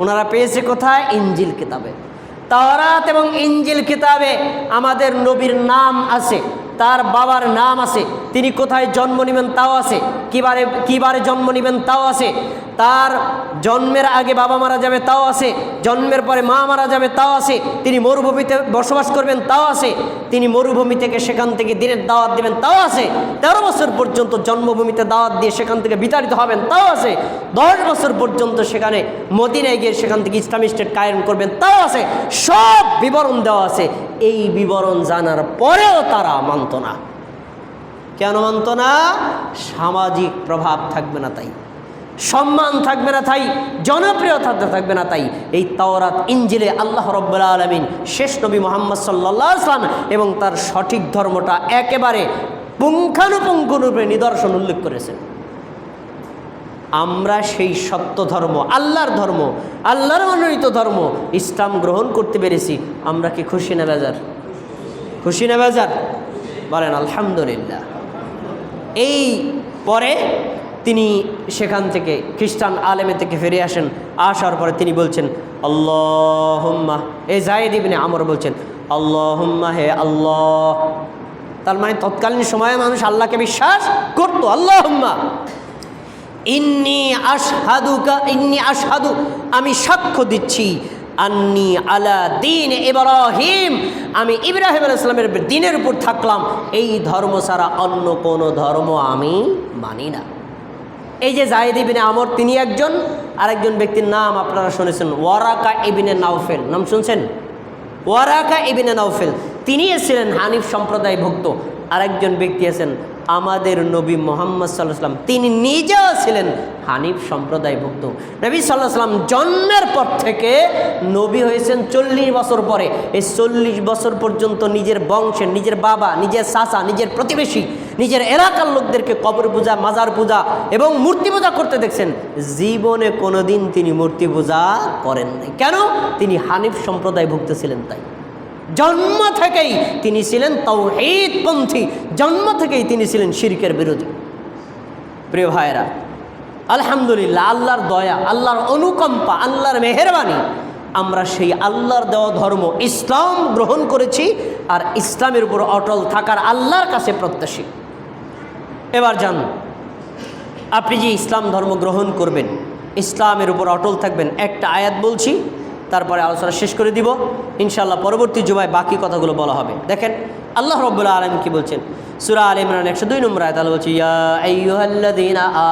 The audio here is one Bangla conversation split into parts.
ওনারা পেয়েছে কোথায়? ইঞ্জিল কিতাবে। তাওরাত এবং ইঞ্জিল কিতাবে আমাদের নবীর নাম আছে, তার বাবার নাম আছে, তিনি কোথায় জন্ম নেবেন তাও আছে, কিবারে কিবারে জন্ম নেবেন তাও আছে। তার জন্মের আগে বাবা মারা যাবে, তাও আছে। জন্মের পরে মা মারা যাবে, তাও আছে। তিনি মরুভূমিতে বসবাস করবেন, তাও আছে। তিনি মরুভূমি থেকে সেখান থেকে দিনের দাওয়াত দেবেন, তাও আছে। তেরো বছর পর্যন্ত জন্মভূমিতে দাওয়াত দিয়ে সেখান থেকে বিতাড়িত হবেন, তাও আছে। দশ বছর পর্যন্ত সেখানে মদিনায় গিয়ে সেখান থেকে ইসলামী স্টেট কায়েম করবেন, তাও আছে। সব বিবরণ দেওয়া আছে। এই বিবরণ জানার পরেও তারা মানত না। কেন মানত না? সামাজিক প্রভাব থাকবে না তাই। সম্মান থাকবে না তাই, জনপ্রিয়তা থাকবে না তাই, এই তাওরাত ইঞ্জিলে আল্লাহ রব্বুল আলমিন শেষ নবী মোহাম্মদ সাল্লা আসলাম এবং তার সঠিক ধর্মটা একেবারে পুঙ্খানুপুঙ্খরূপে নিদর্শন উল্লেখ করেছেন। আমরা সেই সত্য ধর্ম, আল্লাহর ধর্ম, আল্লাহর মনোনীত ধর্ম ইসলাম গ্রহণ করতে পেরেছি। আমরা কি খুশি না বেজার? খুশি না বেজার? বলেন, আলহামদুলিল্লাহ। এই পরে তিনি সেখান থেকে, খ্রিস্টান আলেমে থেকে ফিরে আসেন। আসার পরে তিনি বলছেন, আল্লাহম্মা। এ জায়েদ ইবনে আমর বলছেন, আল্লাহম্মা হে আল্লাহ। তার মানে তৎকালীন সময়ে মানুষ আল্লাহকে বিশ্বাস করতো, আল্লাহম্মা। ইন্নি আশহাদুকা, ইন্নি আশহাদু। আমি সাক্ষ্য দিচ্ছি। আন্নি আলা দিন ইব্রাহিম। আমি ইব্রাহিম আলাইসালামের দিনের উপর থাকলাম। এই ধর্ম ছাড়া অন্য কোনো ধর্ম আমি মানি না। এই যে জাহিদ ইবিনে আমর, তিনি একজন, আরেকজন ব্যক্তির নাম আপনারা শুনেছেন, ওয়ারাকা ইবিনে নাওফেল। নাম শুনছেন? Waraqa ibn Nawfal. তিনি ছিলেন হানিফ সম্প্রদায় ভুক্ত আরেকজন ব্যক্তি আছেন আমাদের নবী মোহাম্মদ সাল্লাহ সাল্লাম তিনি নিজেও ছিলেন হানিফ সম্প্রদায়ভুক্ত। নবী সাল্লাহ সাল্লাম জন্মের পর থেকে নবী হয়েছেন চল্লিশ বছর পরে। এই চল্লিশ বছর পর্যন্ত নিজের বংশের, নিজের বাবা, নিজের চাচা, নিজের প্রতিবেশী নিজের এলাকার লোকদেরকে কবর পূজা, মাজার পূজা এবং মূর্তি পূজা করতে দেখছেন। জীবনে কোনোদিন তিনি মূর্তি পূজা করেন নাই কেন? তিনি হানিফ সম্প্রদায়ভুক্ত ছিলেন তাই। জন্ম থেকেই তিনি ছিলেন তৌহিদপন্থী। জন্ম থেকেই তিনি ছিলেন শিরকের বিরোধী। প্রিয় ভাইয়েরা, আলহামদুলিল্লাহ, আল্লাহর দয়া, আল্লাহর অনুকম্পা, আল্লাহর মেহরবানি, আমরা সেই আল্লাহর দেওয়া ধর্ম ইসলাম গ্রহণ করেছি আর ইসলামের উপর অটল থাকার আল্লাহর কাছে প্রত্যাশী। এবার যান আপনি যে ইসলাম ধর্ম গ্রহণ করবেন, ইসলামের উপর অটল থাকবেন, একটা আয়াত বলছি, তারপরে আলোচনা শেষ করে দিব ইনশাল্লাহ পরবর্তী জুমায় বাকি কথাগুলো বলা হবে। দেখেন, আল্লাহ রব্বুল্লা আলম কি বলছেন? সুরা আল ইমরান একশো দুই নম্বর আয়াত বলছি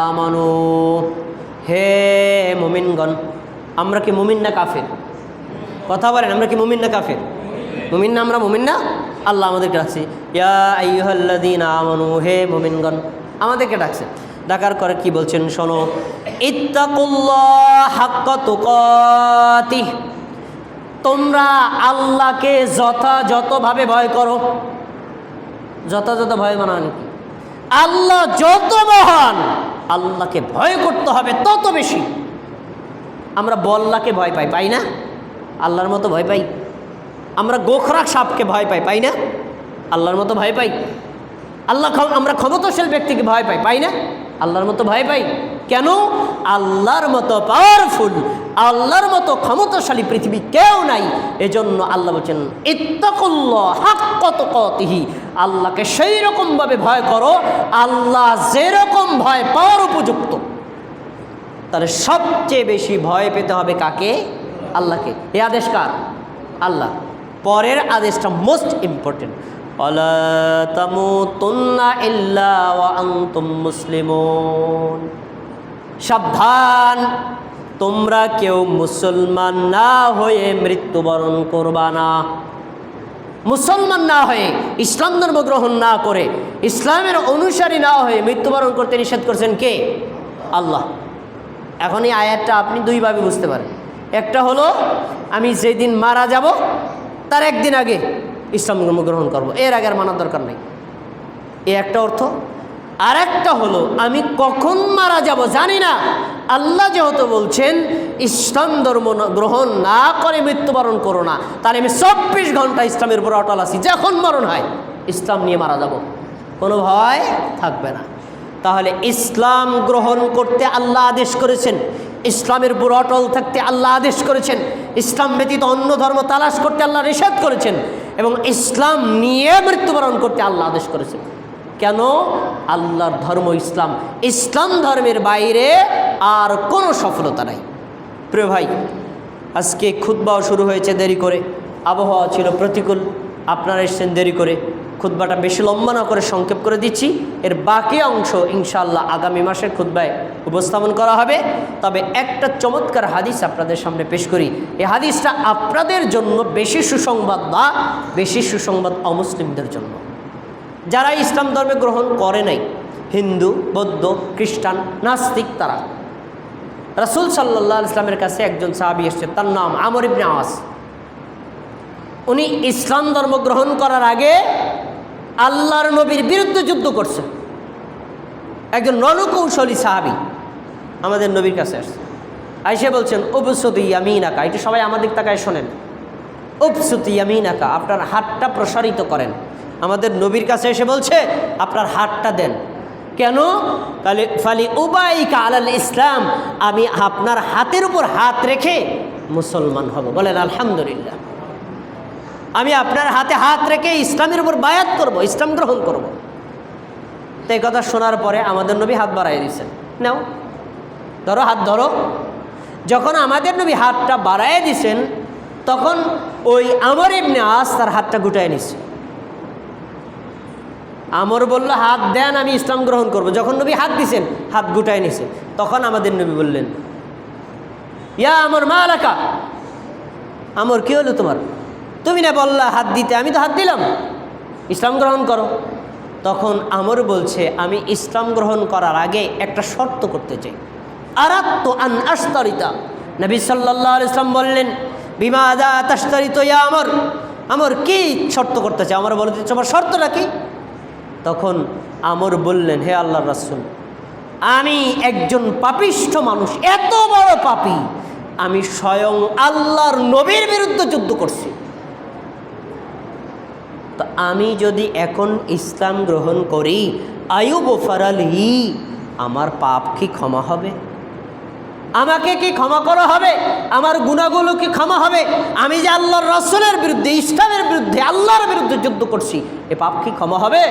আমানু, হে মুমিনগণ, আমরা কি মুমিন না কাফের? কথা বলেন, আমরা কি মুমিন না কাফের? মুমিন না, আমরা মুমিন না আল্লাহ আমাদেরকে ডাকছে, ইয়া আমানু, হে মুমিনগণ। আমাদেরকে ডাকছে। ডাকার করে কি বলছেন, শোনো, ইত্তাকুল্লাহ তোমরা আল্লাহকে যথাযথভাবে ভয় করো। যথাযথ ভয় মানান কি? আল্লাহ যত মহান, আল্লাহকে ভয় করতে হবে তত বেশি। আমরা বল্লাকে ভয় পাই পাই না? আল্লাহর মতো ভয় পাই? আমরা গোখরাক সাপকে ভয় পাই পাই না? আল্লাহর মতো ভয় পাই। আল্লাহ আমরা ক্ষমতাশীল ব্যক্তিকে ভয় পাই পাই না? আল্লাহর মতো ভয় পাই। কেন? আল্লাহর মতো পাওয়ারফুল আল্লাহর মতো ক্ষমতাশালী পৃথিবী কেউ নাই। এজন্য আল্লাহ বলছেন কতিহি আল্লাহকে সেই রকমভাবে ভয় করো, আল্লাহ যেরকম ভয় পাওয়ার উপযুক্ত। তাহলে সবচেয়ে বেশি ভয় পেতে হবে কাকে? আল্লাহকে। এ আদেশ কার? আল্লাহ। পরের আদেশটা মোস্ট ইম্পর্টেন্ট মুসলিমন। সাবধান, তোমরা কেউ মুসলমান না হয়ে মৃত্যুবরণ করবা না। মুসলমান না হয়ে, ইসলাম ধর্ম গ্রহণ না করে, ইসলামের অনুসারী না হয়ে মৃত্যুবরণ করতে নিষেধ করছেন কে? আল্লাহ। এখন এই আয়াতটা আপনি দুইভাবে বুঝতে পারেন। একটা হলো, আমি যেদিন মারা যাব তার একদিন আগে ইসলাম ধর্ম গ্রহণ করব। এর আগে আর মানার দরকার নেই। এ একটা অর্থ। আর একটা হলো, আমি কখন মারা যাব জানি না। আল্লাহ যেহেতু বলছেন, ইসলাম ধর্ম গ্রহণ না করে মৃত্যুবরণ করো না। তাহলে আমি চব্বিশ ঘণ্টা ইসলামের উপর অটল আছি। যখন মরণ হয়, ইসলাম নিয়ে মারা যাব। কোনো ভয় থাকবে না। তাহলে ইসলাম গ্রহণ করতে আল্লাহ আদেশ করেছেন। ইসলামের উপর অটল থাকতে আল্লাহ আদেশ করেছেন। ইসলাম ব্যতীত অন্য ধর্ম তালাশ করতে আল্লাহ নিষেধ করেছেন এবং ইসলাম নিয়ে মৃত্যুবরণ করতে আল্লাহ আদেশ করেছেন। কেন? আল্লাহর ধর্ম ইসলাম। ইসলাম ধর্মের বাইরে আর কোনো সফলতা নাই। প্রিয় ভাই, আজকে খুতবাও শুরু হয়েছে দেরি করে। আবহাওয়া ছিল প্রতিকূল। আপনারা এসছেন দেরি করে। খুতবাটা বেশি লম্বা না করে সংক্ষেপ করে দিচ্ছি। এর বাকি অংশ ইনশাল্লাহ আগামী মাসের খুতবায় উপস্থাপন করা হবে। তবে একটা চমৎকার হাদিস আপনাদের সামনে পেশ করি। এই হাদিসটা আপনাদের জন্য বেশি সুসংবাদ বা বেশি সুসংবাদ অমুসলিমদের জন্য। যারা ইসলাম ধর্মে গ্রহণ করে নাই, হিন্দু, বৌদ্ধ, খ্রিস্টান, নাস্তিক তারা। রাসুল সাল্লাহ ইসলামের কাছে একজন সাহাবি এসছে, তার নাম আমর ইবনে আওয়াস। উনি ইসলাম ধর্ম গ্রহণ করার আগে আল্লাহর নবীর বিরুদ্ধে যুদ্ধ করছে। একজন রণকৌশলী সাহাবি আমাদের নবীর কাছে আসছে। আইসে বলছেন উপসতি ইয়ামিনাকা। এটা সবাই আমাদের তাকায় শোনেন। উপসতি ইয়ামিনাকা। আপনার হাতটা প্রসারিত করেন। আমাদের নবীর কাছে এসে বলছে, আপনার হাতটা দেন। কেন? তাহলে, ফালি উবাইকা আলাল ইসলাম। আমি আপনার হাতের উপর হাত রেখে মুসলমান হব। বলেন, আলহামদুলিল্লাহ। আমি আপনার হাতে হাত রেখে ইসলামের উপর বায়াত করব, ইসলাম গ্রহণ করব। তো এই কথা শোনার পরে আমাদের নবী হাত বাড়াই দিয়েছেন। নাও, ধরো, হাত ধরো। যখন আমাদের নবী হাতটা বাড়াই দিছেন তখন ওই আমর এমনি আস তার হাতটা গুটায় নিছে আমর বলল, হাত দেন, আমি ইসলাম গ্রহণ করব। যখন নবী হাত দিছেন হাত গুটায় নিছে তখন আমাদের নবী বললেন, ইয়া আমর, মা এলাকা আমর, কি হলো তোমার? তুমি না বললা হাত দিতে, আমি তো হাত দিলাম। ইসলাম গ্রহণ করো। তখন আমর বলছে, আমি ইসলাম গ্রহণ করার আগে একটা শর্ত করতে চাই। আরাত্ত আন আস্তরিতা নবী সাল্লাহ ইসলাম বললেন বিমা আদা তাস্তরিত ইয়া আমর। আমর, কি শর্ত করতে চাই আমার বলে দিচ্ছে আমার শর্তটা কি? তখন আমর বললেন, হে আল্লাহ রাসুল, আমি একজন পাপিষ্ঠ মানুষ, এত বড় পাপী, আমি স্বয়ং আল্লাহর নবীর বিরুদ্ধে যুদ্ধ করছি। তো আমি যদি এখন ইসলাম গ্রহণ করি, আয়ুব ফারালি আমার পাপ কি ক্ষমা হবে? আমাকে কি ক্ষমা করা হবে? আমার গুণাগুলো কি ক্ষমা হবে? আমি যে আল্লাহর রসুলের বিরুদ্ধে, ইসলামের বিরুদ্ধে, আল্লাহর বিরুদ্ধে যুদ্ধ করছি, এ পাপ কি ক্ষমা হবে?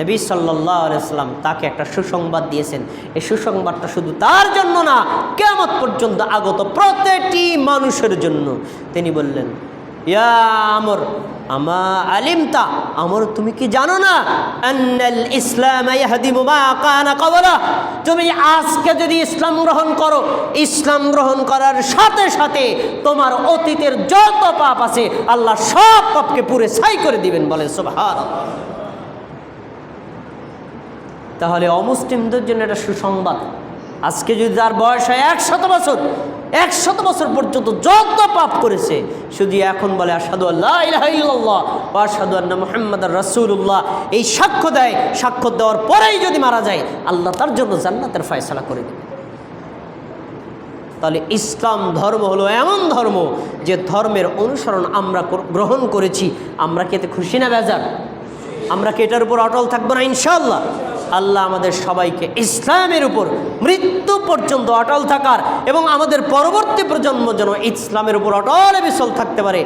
নবী সাল্লাহ আলাইসাল্লাম তাকে একটা সুসংবাদ দিয়েছেন। এই সুসংবাদটা শুধু তার জন্য না কেমত পর্যন্ত আগত প্রতিটি মানুষের জন্য। তিনি বললেন, ইয়া আমর আমা আলিমতা, আমর, তুমি কি জানো না? ইসলাম তুমি আজকে যদি ইসলাম গ্রহণ করো, ইসলাম গ্রহণ করার সাথে সাথে তোমার অতীতের যত পাপ আছে, আল্লাহ সব পাপকে পুরে ছাই করে দিবেন বলে, সুবহানাল্লাহ। তাহলে অমুসলিমদের জন্য এটা সুসংবাদ। আজকে যদি তার বয়স হয় একশত বছর একশত বছর পর্যন্ত যত পাপ করেছে, শুধু এখন বলে আসাদু আল্লাহ আসাদু আল্লাহ মোহাম্মদ রাসুল্লাহ এই সাক্ষ্য দেয়, সাক্ষ্য দেওয়ার পরেই যদি মারা যায়, আল্লাহ তার জন্য জান্নাতের ফয়সলা করে দেবে। তাহলে ইসলাম ধর্ম হলো এমন ধর্ম যে ধর্মের অনুসরণ আমরা গ্রহণ করেছি, আমরা কি এতে খুশি না বেজার? আমরা কি এটার উপর অটল থাকব না ইনশাল্লাহ আল্লাহ আমাদের সবাইকে ইসলামের উপর মৃত্যু পর্যন্ত অটল থাকার এবং আমাদের পরবর্তী প্রজন্ম যেন ইসলামের উপর অটল বিচল থাকতে পারে।